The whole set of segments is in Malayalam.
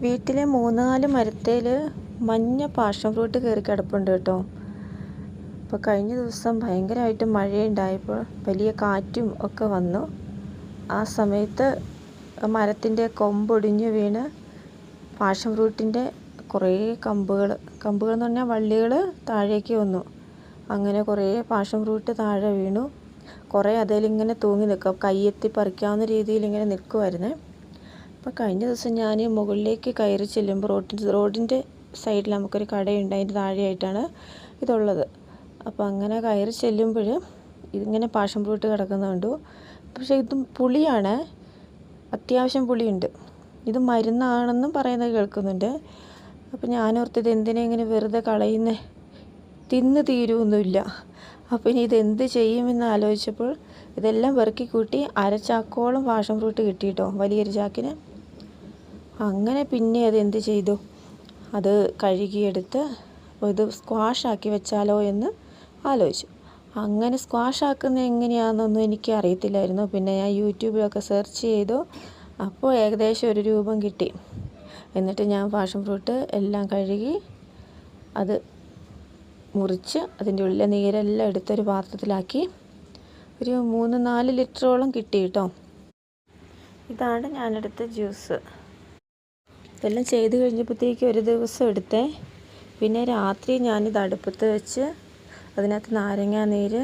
വീട്ടിലെ മൂന്നാൽ മരത്തേൽ മഞ്ഞ പാഷൻ ഫ്രൂട്ട് കയറി കിടപ്പുണ്ട് കേട്ടോ. അപ്പോൾ കഴിഞ്ഞ ദിവസം ഭയങ്കരമായിട്ട് മഴയുണ്ടായപ്പോൾ വലിയ കാറ്റും ഒക്കെ വന്നു. ആ സമയത്ത് മരത്തിന്റെ കൊമ്പൊടിഞ്ഞു വീണ് പാഷൻ ഫ്രൂട്ടിന്റെ കുറേ കമ്പുകൾ കമ്പുകൾ എന്ന് പറഞ്ഞാൽ വള്ളികൾ താഴേക്ക് വന്നു. അങ്ങനെ കുറേ പാഷൻ ഫ്രൂട്ട് താഴെ വീണു. കുറേ അതിലിങ്ങനെ തൂങ്ങി നിൽക്കും. കയ്യെത്തി പറിക്കാവുന്ന രീതിയിൽ ഇങ്ങനെ നിൽക്കുമായിരുന്നേ അപ്പോൾ കഴിഞ്ഞ ദിവസം ഞാൻ മുകളിലേക്ക് കയറി ചെല്ലുമ്പോൾ റോഡിന്റെ റോഡിന്റെ സൈഡിൽ നമുക്കൊരു കടയുണ്ട്. അതിന്റെ താഴെയായിട്ടാണ് ഇതുള്ളത്. അപ്പോൾ അങ്ങനെ കയറി ചെല്ലുമ്പോൾ ഇതിങ്ങനെ പാഷൻ ഫ്രൂട്ട് കിടക്കുന്ന കണ്ടു. പക്ഷേ ഇതും പുളിയാണ്. അത്യാവശ്യം പുളിയുണ്ട്. ഇത് മരുന്നാണെന്നും പറയുന്നത് കേൾക്കുന്നുണ്ട്. അപ്പോൾ ഞാനോർത്ത് ഇത് എന്തിനാ ഇങ്ങനെ വെറുതെ കളയുന്നേ? തിന്ന് തീരുമൊന്നുമില്ല അപ്പോൾ ഇനി ഇതെന്ത് ചെയ്യുമെന്ന് ആലോചിച്ചപ്പോൾ ഇതെല്ലാം വെറുക്കി കൂട്ടി അരച്ചാക്കോളം പാഷൻ ഫ്രൂട്ട് കിട്ടിയിട്ടോ? വലിയൊരു ചാക്കിന്. അങ്ങനെ പിന്നെ അത് എന്ത് ചെയ്തു? അത് കഴുകിയെടുത്ത് ഇത് സ്ക്വാഷാക്കി വെച്ചാലോ എന്ന് ആലോചിച്ചു. അങ്ങനെ സ്ക്വാഷ് ആക്കുന്നത് എങ്ങനെയാണെന്നൊന്നും എനിക്ക് അറിയത്തില്ലായിരുന്നു പിന്നെ ഞാൻ യൂട്യൂബിലൊക്കെ സെർച്ച് ചെയ്തു. അപ്പോൾ ഏകദേശം ഒരു രൂപം കിട്ടി. എന്നിട്ട് ഞാൻ പാഷൻ ഫ്രൂട്ട് എല്ലാം കഴുകി അത് മുറിച്ച് അതിന്റെ ഉള്ളിലെ നീരെല്ലാം എടുത്തൊരു പാത്രത്തിലാക്കി ഒരു മൂന്ന് നാല് ലിറ്ററോളം കിട്ടി കേട്ടോ. ഇതാണ് ഞാനെടുത്ത ജ്യൂസ്. ഇതെല്ലാം ചെയ്ത് കഴിഞ്ഞപ്പോഴത്തേക്ക് ഒരു ദിവസം എടുത്തേ. പിന്നെ രാത്രി ഞാനിത് അടുപ്പത്ത് വെച്ച് അതിനകത്ത് നാരങ്ങാ നീര്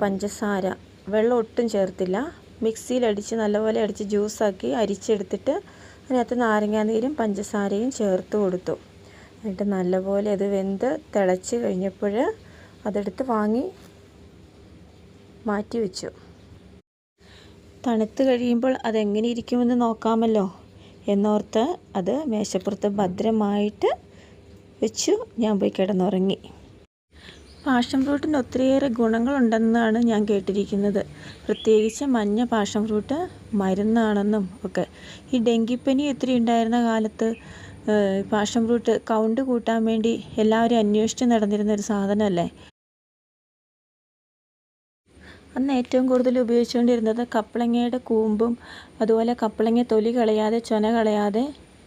പഞ്ചസാര വെള്ളം ഒട്ടും ചേർത്തില്ല. മിക്സിയിൽ അടിച്ച് നല്ലപോലെ അടിച്ച് ജ്യൂസാക്കി അരിച്ചെടുത്തിട്ട് അതിനകത്ത് നാരങ്ങാ നീരും പഞ്ചസാരയും ചേർത്ത് കൊടുത്തു. എന്നിട്ട് നല്ലപോലെ അത് വെന്ത് തിളച്ച് കഴിഞ്ഞപ്പോൾ അതെടുത്ത് വാങ്ങി മാറ്റി വെച്ചു. തണുത്ത് കഴിയുമ്പോൾ അതെങ്ങനെ ഇരിക്കുമെന്ന് നോക്കാമല്ലോ. എന്നോർത്ത് അത് മേശപ്പുറത്ത് ഭദ്രമായിട്ട് വെച്ചു. ഞാൻ പോയി കിടന്നുറങ്ങി. പാഷൻ ഫ്രൂട്ടിന് ഒത്തിരിയേറെ ഗുണങ്ങളുണ്ടെന്നാണ് ഞാൻ കേട്ടിരിക്കുന്നത്. പ്രത്യേകിച്ച് മഞ്ഞ പാഷൻ ഫ്രൂട്ട് മരുന്നാണെന്നും ഒക്കെ. ഈ ഡെങ്കിപ്പനി ഒത്തിരി ഉണ്ടായിരുന്ന കാലത്ത് പാഷൻ ഫ്രൂട്ട് കൗണ്ട് കൂട്ടാൻ വേണ്ടി എല്ലാവരും അന്വേഷിച്ച് നടന്നിരുന്ന ഒരു സാധനമല്ലേ? അന്ന് ഏറ്റവും കൂടുതൽ ഉപയോഗിച്ചുകൊണ്ടിരുന്നത് കപ്പളങ്ങയുടെ കൂമ്പും അതുപോലെ കപ്പളങ്ങ തൊലി കളയാതെ ചൊന കളയാതെ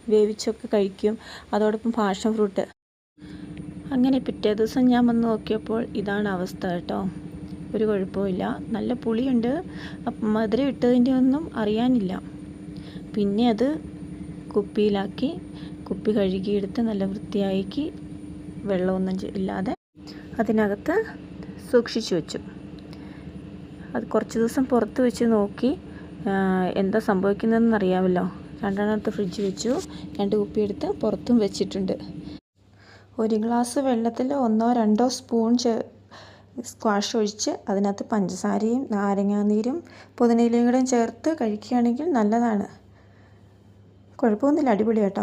വേവിച്ചൊക്കെ കഴിക്കും. അതോടൊപ്പം പാഷൻ ഫ്രൂട്ട്. അങ്ങനെ പിറ്റേ ദിവസം ഞാൻ വന്ന് നോക്കിയപ്പോൾ ഇതാണ് അവസ്ഥ കേട്ടോ. ഒരു കുഴപ്പമില്ല നല്ല പുളിയുണ്ട്. മധുരം ഇട്ടതിന്റെ ഒന്നും അറിയാനില്ല. പിന്നെ അത് കുപ്പിയിലാക്കി കുപ്പി കഴുകിയെടുത്ത് നല്ല വൃത്തിയാക്കി വെള്ളമൊന്നും ഇല്ലാതെ അതിനകത്ത് സൂക്ഷിച്ചു വെച്ചു. അത് കുറച്ച് ദിവസം പുറത്ത് വെച്ച് നോക്കി എന്താ സംഭവിക്കുന്നതെന്ന് അറിയാമല്ലോ. രണ്ടെണ്ണത്ത് ഫ്രിഡ്ജ് വെച്ചു രണ്ട് കുപ്പി എടുത്ത് പുറത്തും വെച്ചിട്ടുണ്ട്. ഒരു ഗ്ലാസ് വെള്ളത്തിൽ ഒന്നോ രണ്ടോ സ്പൂൺ സ്ക്വാഷ് ഒഴിച്ച് അതിനകത്ത് പഞ്ചസാരയും നാരങ്ങാനീരും പുതിനയിലയും കൂടെയും ചേർത്ത് കഴിക്കുകയാണെങ്കിൽ നല്ലതാണ്. കുഴപ്പമൊന്നുമില്ല അടിപൊളി കേട്ടോ.